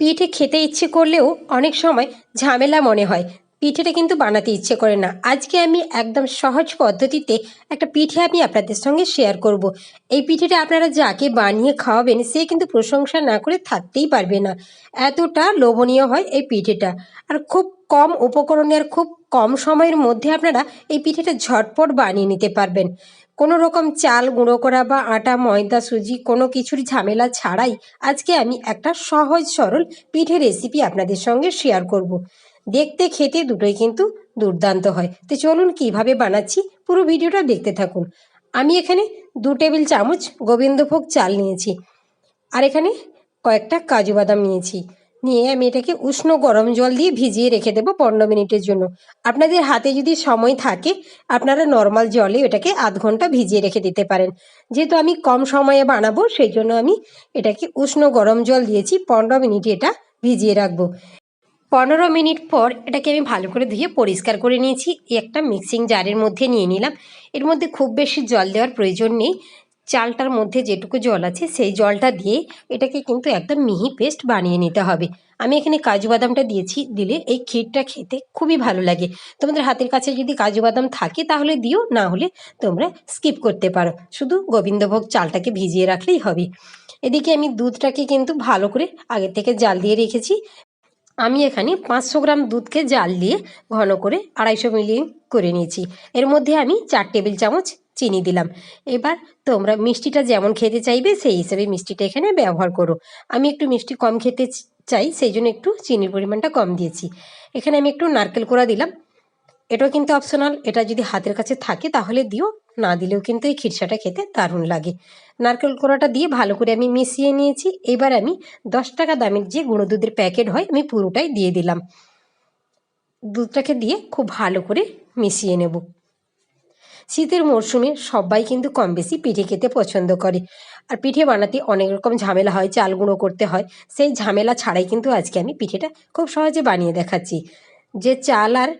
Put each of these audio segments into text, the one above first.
পিঠে খেতে ইচ্ছে করলেও অনেক সময় ঝামেলা মনে হয়। পিঠেটা কিন্তু বানাতে ইচ্ছে করে না। আজকে আমি একদম সহজ পদ্ধতিতে একটা পিঠে আমি আপনাদের সঙ্গে শেয়ার করব। এই পিঠেটা আপনারা যাকে বানিয়ে খাওয়াবেন, সে কিন্তু প্রশংসা না করে থাকতেই পারবে না। এতটা লোভনীয় হয় এই পিঠেটা। আর খুব কম উপকরণে আর খুব কম সময়ের মধ্যে আপনারা এই পিঠেটা ঝটপট বানিয়ে নিতে পারবেন। কোনো রকম চাল গুঁড়ো করা বা আটা, ময়দা, সুজি কোনো কিছুর ঝামেলা ছাড়াই আজকে আমি একটা সহজ, সরল পিঠে রেসিপি আপনাদের সঙ্গে শেয়ার করব। দেখতে, খেতে দুটোই কিন্তু দুর্দান্ত হয়। তো চলুন কীভাবে বানাচ্ছি পুরো ভিডিওটা দেখতে থাকুন। আমি এখানে দু টেবিল চামচ গোবিন্দভোগ চাল নিয়েছি। আর এখানে কয়েকটা কাজু বাদাম নিয়েছি। নিয়ে আমি এটাকে উষ্ণ গরম জল দিয়ে ভিজিয়ে রেখে দেবো পনেরো মিনিটের জন্য। আপনাদের হাতে যদি সময় থাকে, আপনারা নর্মাল জলে এটাকে আধ ঘণ্টা ভিজিয়ে রেখে দিতে পারেন। যেহেতু আমি কম সময়ে বানাবো, সেই জন্য আমি এটাকে উষ্ণ গরম জল দিয়েছি, পনেরো মিনিট এটা ভিজিয়ে রাখব। পনেরো মিনিট পর এটাকে আমি ভালো করে ধুয়ে পরিষ্কার করে নিয়েছি। একটা মিক্সিং জারের মধ্যে নিয়ে নিলাম। এর মধ্যে খুব বেশি জল দেওয়ার প্রয়োজন নেই। চালটার মধ্যে যেটুকু জল আছে সেই জলটা দিয়ে এটাকে কিন্তু একদম মিহি পেস্ট বানিয়ে নিতে হবে। আমি এখানে কাজু বাদামটা দিয়েছি, দিলে এই ক্ষীরটা খেতে খুবই ভালো লাগে। তোমাদের হাতের কাছে যদি কাজু বাদাম থাকে তাহলে দিও, না হলে তোমরা স্কিপ করতে পারো। শুধু গোবিন্দভোগ চালটাকে ভিজিয়ে রাখলেই হবে। এদিকে আমি দুধটাকে কিন্তু ভালো করে আগে থেকে জাল দিয়ে রেখেছি। আমি এখানে পাঁচশো গ্রাম দুধকে জাল দিয়ে ঘন করে আড়াইশো মিলি করে নিয়েছি। এর মধ্যে আমি চার টেবিল চামচ চিনি দিলাম। এবার তোমরা মিষ্টিটা যেমন খেতে চাইবে, সেই হিসেবে মিষ্টিটা এখানে ব্যবহার করো। আমি একটু মিষ্টি কম খেতে চাই, সেই জন্য একটু চিনির পরিমাণটা কম দিয়েছি। এখানে আমি একটু নারকেল কোড়া দিলাম। এটাও কিন্তু অপশনাল এটা যদি হাতের কাছে থাকে তাহলে দিও। না দিলেও কিন্তু এই খিরসাটা খেতে দারুণ লাগে। নারকেল কোড়াটা দিয়ে ভালো করে আমি মিশিয়ে নিয়েছি। এবার আমি দশ টাকা দামের যে গুঁড়ো দুধের প্যাকেট হয়, আমি পুরোটাই দিয়ে দিলাম। দুধটাকে দিয়ে খুব ভালো করে মিশিয়ে নেব। শীতের মরশুমে সবাই কিন্তু কম বেশি পিঠে খেতে পছন্দ করে। আর পিঠে বানাতে অনেক রকম ঝামেলা হয়, চাল গুঁড়ো করতে হয়। সেই ঝামেলা ছাড়াই কিন্তু আজকে আমি পিঠেটা খুব সহজে বানিয়ে দেখাচ্ছি। যে চাল আর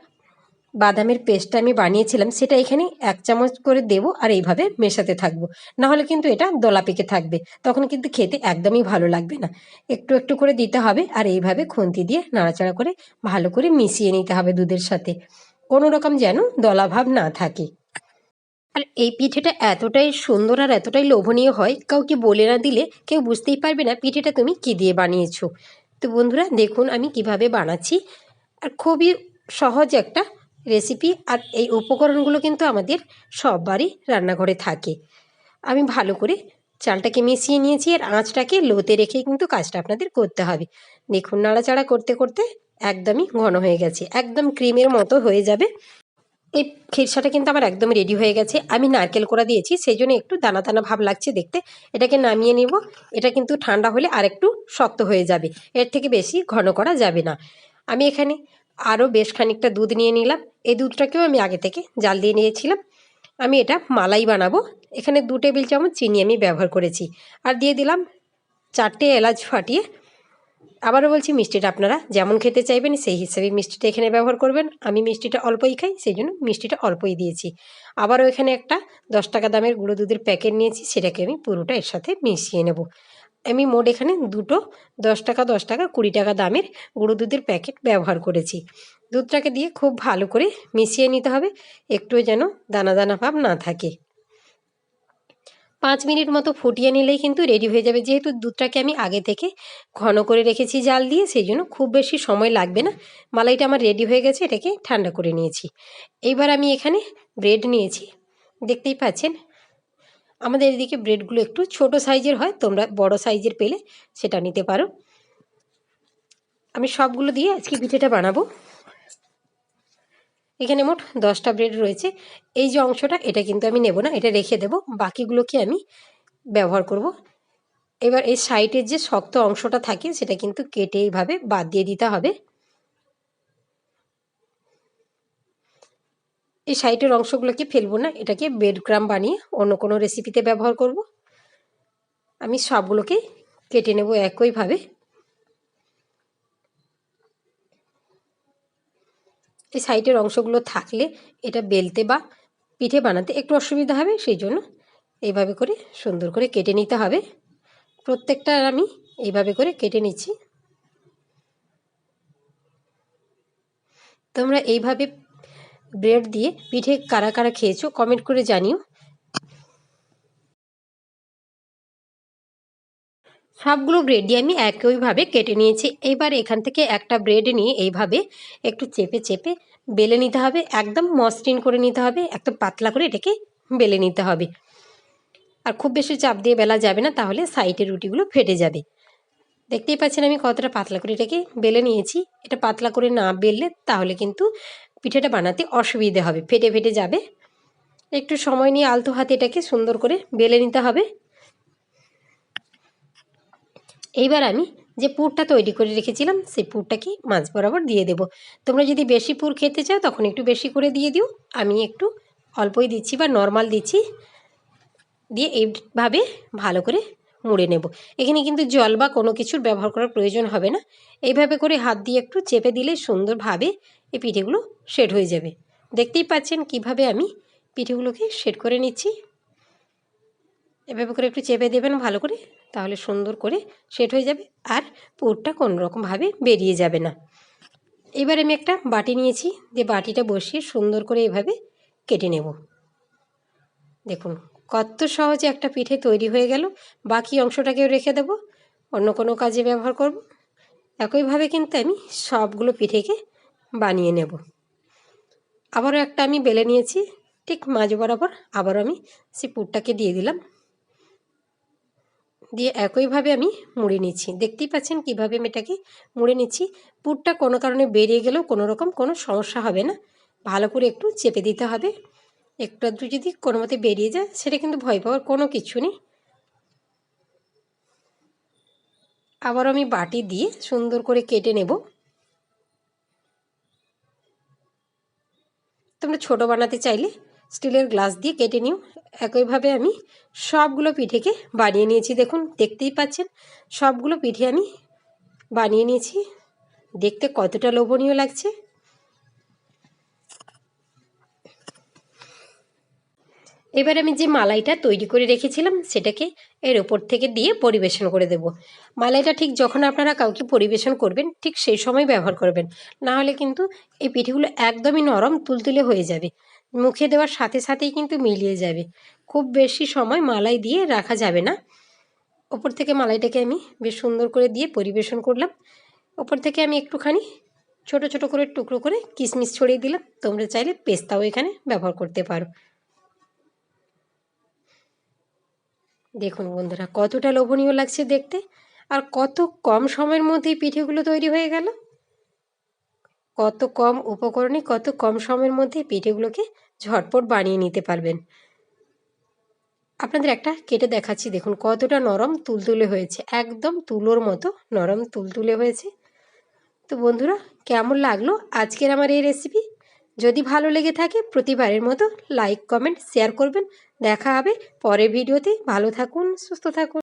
বাদামের পেস্টটা আমি বানিয়েছিলাম, সেটা এখানে এক চামচ করে দেব আর এইভাবে মেশাতে থাকব। নাহলে কিন্তু এটা দলা পেকে থাকবে। তখন কিন্তু খেতে একদমই ভালো লাগবে না। একটু একটু করে দিতে হবে আর এইভাবে খুন্তি দিয়ে নাড়াচাড়া করে ভালো করে মিশিয়ে নিতে হবে দুধের সাথে। কোনো রকম যেন দলাভাব না থাকে। আর এই পিঠেটা এতটাই সুন্দর আর এতটাই লোভনীয় হয়, কাউকে বলে না দিলে কেউ বুঝতেই পারবে না পিঠেটা তুমি কী দিয়ে বানিয়েছো। তো বন্ধুরা, দেখুন আমি কীভাবে বানাচ্ছি। আর খুবই সহজ একটা রেসিপি আর এই উপকরণগুলো কিন্তু আমাদের সববারই রান্নাঘরে থাকে। আমি ভালো করে চালটাকে মিশিয়ে নিয়েছি, আর আঁচটাকে লোতে রেখে কিন্তু কাজটা আপনাদের করতে হবে। দেখুন, নাড়াচাড়া করতে করতে একদমই ঘন হয়ে গেছে, একদম ক্রিমের মতো হয়ে যাবে। এই খিরসাটা কিন্তু আমার একদম রেডি হয়ে গেছে। আমি নারকেল করা দিয়েছি, সেই জন্য একটু দানা দানা ভাব লাগছে দেখতে। এটাকে নামিয়ে নিব, এটা কিন্তু ঠান্ডা হলে আর একটু শক্ত হয়ে যাবে, এর থেকে বেশি ঘন করা যাবে না। আমি এখানে আরও বেশ খানিকটা দুধ নিয়ে নিলাম। এই দুধটাকেও আমি আগে থেকে জাল দিয়ে নিয়েছিলাম। আমি এটা মালাই বানাবো। এখানে দু টেবিল চামচ চিনি আমি ব্যবহার করেছি। আর দিয়ে দিলাম চারটে এলাচ ফাটিয়ে। আবারও বলছি, মিষ্টিটা আপনারা যেমন খেতে চাইবেন, সেই হিসেবে মিষ্টিটা এখানে ব্যবহার করবেন। আমি মিষ্টিটা অল্পই খাই, সেই জন্য মিষ্টিটা অল্পই দিয়েছি। আবারও এখানে একটা দশ টাকা দামের গুঁড়ো দুধের প্যাকেট নিয়েছি। সেটাকে আমি পুরোটা এর সাথে মিশিয়ে নেব। আমি মোট এখানে দুটো দশ টাকা দশ টাকা, কুড়ি টাকা দামের গুঁড়ো দুধের প্যাকেট ব্যবহার করেছি। দুধটাকে দিয়ে খুব ভালো করে মিশিয়ে নিতে হবে একটুও যেন দানা দানা ভাব না থাকে। পাঁচ মিনিট মতো ফুটিয়ে নিলেই কিন্তু রেডি হয়ে যাবে। যেহেতু দুধটাকে আমি আগে থেকে ঘন করে রেখেছি জাল দিয়ে, সেই জন্য খুব বেশি সময় লাগবে না। মালাইটা আমার রেডি হয়ে গেছে, এটাকে ঠান্ডা করে নিয়েছি। এইবার আমি এখানে ব্রেড নিয়েছি। দেখতেই পাচ্ছেন আমাদের এদিকে ব্রেডগুলো একটু ছোট সাইজের হয়, তোমরা বড় সাইজের পেলে সেটা নিতে পারো। আমি সবগুলো দিয়ে আজকে পিঠেটা বানাবো। এখানে মোট দশটা ব্রেড রয়েছে। এই যে অংশটা, এটা কিন্তু আমি নেব না, এটা রেখে দেব। বাকিগুলোকে আমি ব্যবহার করব? এবার এই সাইডের যে শক্ত অংশটা থাকে, সেটা কিন্তু কেটে এইভাবে বাদ দিয়ে দিতে হবে। এই সাইডের অংশগুলোকে ফেলব না? এটাকে বেড গ্রাম বানিয়ে অন্য কোনো রেসিপিতে ব্যবহার করব। আমি সবগুলোকে কেটে নেব একইভাবে। এই সাইডের অংশগুলো থাকলে এটা বেলতে বা পিঠে বানাতে একটু অসুবিধা হবে, সেই জন্য এইভাবে করে সুন্দর করে কেটে নিতে হবে। প্রত্যেকটা আমি এইভাবে করে কেটে নিচ্ছি। তোমরা এইভাবে ব্রেড দিয়ে পিঠে কারা কারা খেয়েছো? কমেন্ট করে জানিও। সবগুলো ব্রেডই আমি একইভাবে কেটে নিয়েছি। এবার এখান থেকে একটা ব্রেড নিয়ে এইভাবে একটু চেপে চেপে বেলে নিতে হবে। একদম মসৃণ করে নিতে হবে। একদম পাতলা করে এটাকে বেলে নিতে হবে। আর খুব বেশি চাপ দিয়ে বেলা যাবে না, তাহলে সাইডের রুটিগুলো ফেটে যাবে। দেখতেই পাচ্ছেন আমি কতটা পাতলা করে এটাকে বেলে নিয়েছি। এটা পাতলা করে না বেললে তাহলে কিন্তু পিঠেটা বানাতে অসুবিধে হবে। ফেটে ফেটে যাবে। একটু সময় নিয়ে আলতো হাতে এটাকে সুন্দর করে বেলে নিতে হবে। এইবার আমি যে পুরটা তৈরি করে রেখেছিলাম, সেই পুরটাকে মাছ বরাবর দিয়ে দেব। তোমরা যদি বেশি পুর খেতে চাও, তখন একটু বেশি করে দিয়ে দিও। আমি একটু অল্পই দিচ্ছি বা নর্মাল দিচ্ছি। দিয়ে এইভাবে ভালো করে মুড়ে নেব। এখানে কিন্তু জল বা কোনো কিছুর ব্যবহার করার প্রয়োজন হবে না। এইভাবে করে হাত দিয়ে একটু চেপে দিলে সুন্দরভাবে এই পিঠেগুলো সেট হয়ে যাবে। দেখতেই পাচ্ছেন কীভাবে আমি পিঠেগুলোকে সেট করে নিচ্ছি। এভাবে করে একটু চেপে দেবেন ভালো করে, তাহলে সুন্দর করে সেট হয়ে যাবে আর পুরটা রকমভাবে বেরিয়ে যাবে না। এবার আমি একটা বাটি নিয়েছি যে বাটিটা বসিয়ে সুন্দর করে এভাবে কেটে নেব। দেখুন, কত সহজে একটা পিঠে তৈরি হয়ে গেল। বাকি অংশটাকেও রেখে দেব, অন্য কোনো কাজে ব্যবহার করব। একইভাবে কিন্তু আমি সবগুলো পিঠেকে বানিয়ে নেব। আবারও একটা আমি বেলে নিয়েছি, ঠিক মাঝ বরাবর আবারও আমি সেই পুরটাকে দিয়ে দিলাম। দিয়ে একইভাবে আমি মুড়ে নিচ্ছি। দেখতেই পাচ্ছেন কীভাবে আমি এটাকে মুড়ে নিচ্ছি। পুরটা কোনো কারণে বেরিয়ে গেলেও কোনো রকম কোনো সমস্যা হবে না। ভালো করে একটু চেপে দিতে হবে। একটু আধটু যদি কোনো মতে বেরিয়ে যায়, সেটা কিন্তু ভয় পাওয়ার কোনো কিছু নেই। আবার আমি বাটি দিয়ে সুন্দর করে কেটে নেব। তোমরা ছোট বানাতে চাইলে স্টিলের গ্লাস দিয়ে কেটে নিও। একইভাবে আমি সবগুলো পিঠেকে বানিয়ে নিয়েছি। দেখুন, দেখতেই পাচ্ছেন, সবগুলো পিঠে আমি বানিয়ে নিয়েছি। দেখতে কতটা লোভনীয় লাগছে। এবার আমি যে মালাইটা তৈরি করে রেখেছিলাম সেটাকে এর ওপর থেকে দিয়ে পরিবেশন করে দেব। মালাইটা ঠিক যখন আপনারা কাউকে পরিবেশন করবেন, ঠিক সেই সময় ব্যবহার করবেন। না হলে কিন্তু এই পিঠেগুলো একদমই নরম, তুলতুলে হয়ে যাবে। মুখে দেওয়ার সাথে সাথেই কিন্তু মিলিয়ে যাবে। খুব বেশি সময় মালাই দিয়ে রাখা যাবে না। ওপর থেকে মালাইটাকে আমি বেশ সুন্দর করে দিয়ে পরিবেশন করলাম। ওপর থেকে আমি একটুখানি ছোট ছোট করে টুকরো করে কিশমিশ ছড়িয়ে দিলাম। তোমরা চাইলে পেস্তাও এখানে ব্যবহার করতে পারো। দেখুন বন্ধুরা, কতটা লোভনীয় লাগছে দেখতে আর কত কম সময়ের মধ্যেই পিঠেগুলো তৈরি হয়ে গেল। কত কম উপকরণে কত কম সময়ের মধ্যে পিঠেগুলোকে ঝটপট বানিয়ে নিতে পারবেন। আপনাদের একটা কেটে দেখাচ্ছি, দেখুন কতটা নরম তুলতুলে হয়েছে, একদম তুলোর মতো নরম তুলতুলে হয়েছে। তো বন্ধুরা, কেমন লাগল আজকের আমার এই রেসিপি যদি ভালো লেগে থাকে, প্রতিবারের মতো লাইক কমেন্ট শেয়ার করবেন। দেখা হবে পরের ভিডিওতে। ভালো থাকুন, সুস্থ থাকুন।